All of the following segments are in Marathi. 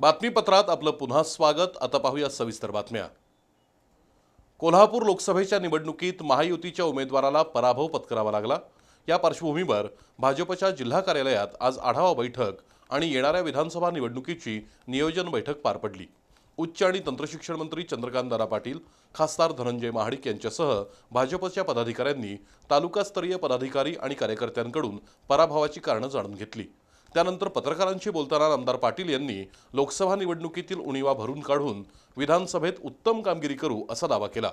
बातमीपत्रात आपलं पुन्हा स्वागत. आता पाहूया सविस्तर बातम्या. कोल्हापूर लोकसभेच्या निवडणुकीत महायुतीच्या उमेदवाराला पराभव पत्करावा लागला. या पार्श्वभूमीवर भाजपच्या जिल्हा कार्यालयात आज आढावा बैठक आणि येणाऱ्या विधानसभा निवडणुकीची नियोजन बैठक पार पडली. उच्च आणि तंत्रशिक्षण मंत्री चंद्रकांत दादा पाटील खासदार धनंजय महाडिक यांच्यासह भाजपच्या पदाधिकाऱ्यांनी तालुकास्तरीय पदाधिकारी आणि कार्यकर्त्यांकडून पराभवाची कारणं जाणून घेतली. त्यानंतर पत्रकारांशी बोलताना आमदार पाटील यांनी लोकसभा निवडणुकीतील उणीवा भरून काढून विधानसभेत उत्तम कामगिरी करू असा दावा केला.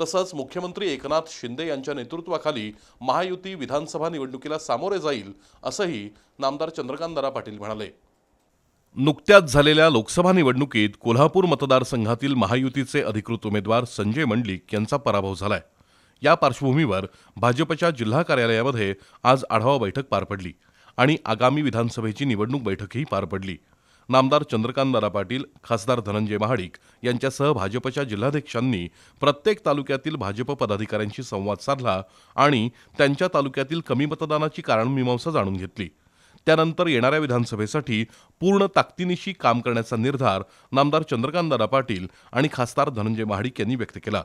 तसंच मुख्यमंत्री एकनाथ शिंदे यांच्या नेतृत्वाखाली महायुती विधानसभा निवडणुकीला सामोरे जाईल असंही नामदार चंद्रकांतदारा पाटील म्हणाले. नुकत्याच झालेल्या लोकसभा निवडणुकीत कोल्हापूर मतदारसंघातील महायुतीचे अधिकृत उमेदवार संजय मंडलिक यांचा पराभव झालाय. या पार्श्वभूमीवर भाजपच्या जिल्हा कार्यालयामध्ये आज आढावा बैठक पार पडली. आणि आगामी विधानसभेची निवडणूक बैठकही पार पडली. नामदार चंद्रकांत दादा पाटील खासदार धनंजय महाडिक यांच्यासह भाजपच्या जिल्हाध्यक्षांनी प्रत्येक तालुक्यातील भाजप पदाधिकाऱ्यांशी संवाद साधला आणि त्यांच्या तालुक्यातील कमी मतदानाची कारणमीमांसा जाणून घेतली. त्यानंतर येणाऱ्या विधानसभेसाठी पूर्ण ताकदीनिशी काम करण्याचा निर्धार नामदार चंद्रकांत दादा पाटील आणि खासदार धनंजय महाडिक यांनी व्यक्त केला.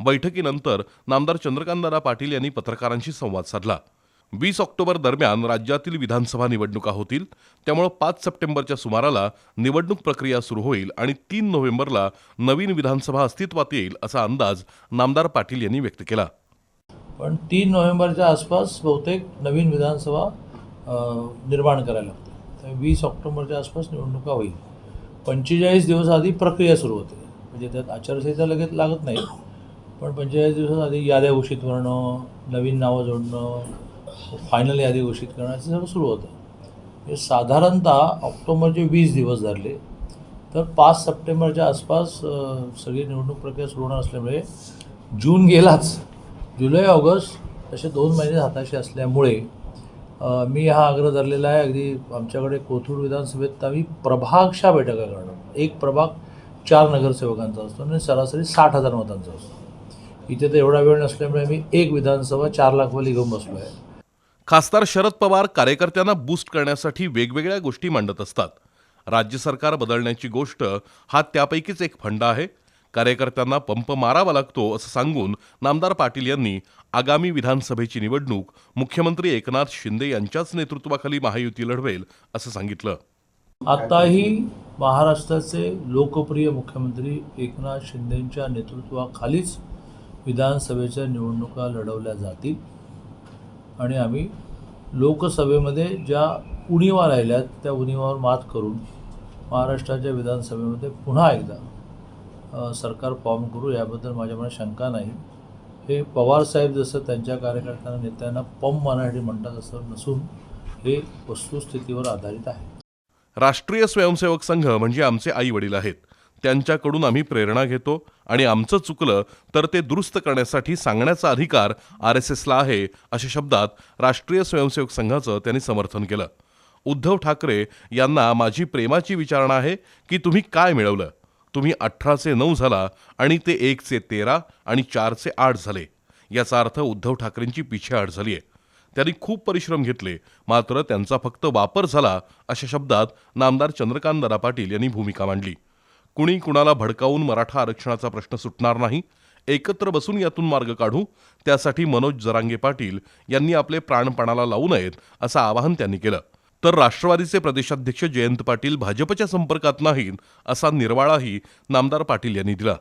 बैठकीनंतर नामदार चंद्रकांतदादा पाटील यांनी पत्रकारांशी संवाद साधला. वीस ऑक्टोबर दरम्यान राज्यातील विधानसभा निवडणुका होतील. त्यामुळे पाच सप्टेंबरच्या सुमाराला निवडणूक प्रक्रिया सुरू होईल आणि तीन नोव्हेंबरला नवीन विधानसभा अस्तित्वात येईल असा अंदाज नामदार पाटील यांनी व्यक्त केला. पण तीन नोव्हेंबरच्या आसपास बहुतेक नवीन विधानसभा निर्माण करायला लागते तर वीस ऑक्टोबरच्या आसपास निवडणुका होईल. पंचेचाळीस दिवस आधी प्रक्रिया सुरू होते. म्हणजे त्यात आचारसंहिता लगेच लागत नाही. पण पंचेचाळीस दिवसात आधी याद्या घोषित करणं नवीन नावं जोडणं फायनल यादी घोषित करण्याचं सगळं सुरू होतं. हे साधारणतः ऑक्टोबरचे वीस दिवस धरले तर पाच सप्टेंबरच्या आसपास सगळी निवडणूक प्रक्रिया सुरू होणार असल्यामुळे जून गेलाच जुलै ऑगस्ट असे दोन महिने हाताशी असल्यामुळे मी हा आग्रह धरलेला आहे. अगदी आमच्याकडे कोथरूड विधानसभेत आम्ही प्रभागशा बैठका करणार एक प्रभाग चार नगरसेवकांचा असतो आणि सरासरी साठ हजार मतांचा असतो. इथे तर एवढा वेळ नसल्यामुळे मी एक विधानसभा चार लाखवाली घेऊन बसलो आहे खासदार शरद पवार कार्यकर्त्यांना बूस्ट करण्यासाठी वेगवेगळ्या गोष्टी मांडत असतात. राज्य सरकार बदलण्याची गोष्ट हा त्यापैकीच एक फंडा आहे. कार्यकर्त्यांना पंप मारावा लागतो असं सांगून नामदार पाटील यांनी आगामी विधानसभेची निवडणूक मुख्यमंत्री एकनाथ शिंदे यांच्याच नेतृत्वाखाली महायुती लढवेल असं सांगितलं. आताही महाराष्ट्राचे लोकप्रिय मुख्यमंत्री एकनाथ शिंदेंच्या नेतृत्वाखालीच विधानसभेच्या निवडणुका लढवल्या जातील. आणि आम्ही लोकसभेमध्ये ज्या उणीवा राहिल्यात त्या उणीवावर मात करून महाराष्ट्राच्या विधानसभेमध्ये पुन्हा एकदा सरकार फॉर्म करू याबद्दल माझ्या मनात शंका नाही. हे पवारसाहेब जसं त्यांच्या कार्यकर्त्यांना नेत्यांना पंप मारण्यासाठी म्हणतात असं नसून हे वस्तुस्थितीवर आधारित आहे. राष्ट्रीय स्वयंसेवक संघ म्हणजे आमचे आई वडील आहेत. त्यांच्याकडून आम्ही प्रेरणा घेतो आणि आमचं चुकलं तर ते दुरुस्त करण्यासाठी सांगण्याचा अधिकार आर एस एसला आहे अशा शब्दात राष्ट्रीय स्वयंसेवक संघाचं त्यांनी समर्थन केलं. उद्धव ठाकरे यांना माझी प्रेमाची विचारणा आहे की तुम्ही काय मिळवलं? तुम्ही अठराचे नऊ झाला आणि ते एकचे तेरा आणि चारचे आठ झाले. याचा अर्थ उद्धव ठाकरेंची पिछेहाट झाली आहे. त्यांनी खूप परिश्रम घेतले मात्र त्यांचा फक्त वापर झाला अशा शब्दात नामदार चंद्रकांत दरा पाटील यांनी भूमिका मांडली. कुणी कुणाला भडकावून मराठा आरक्षणाचा प्रश्न सुटणार नाही एकत्र बसून यातून मार्ग काढू त्यासाठी मनोज जरांगे पाटील यांनी आपले प्राणपणाला लावू नयेत असं आवाहन त्यांनी केलं. तर राष्ट्रवादीचे प्रदेशाध्यक्ष जयंत पाटील भाजपच्या संपर्कात नाहीत असा निर्वाळाही नामदार पाटील यांनी दिला.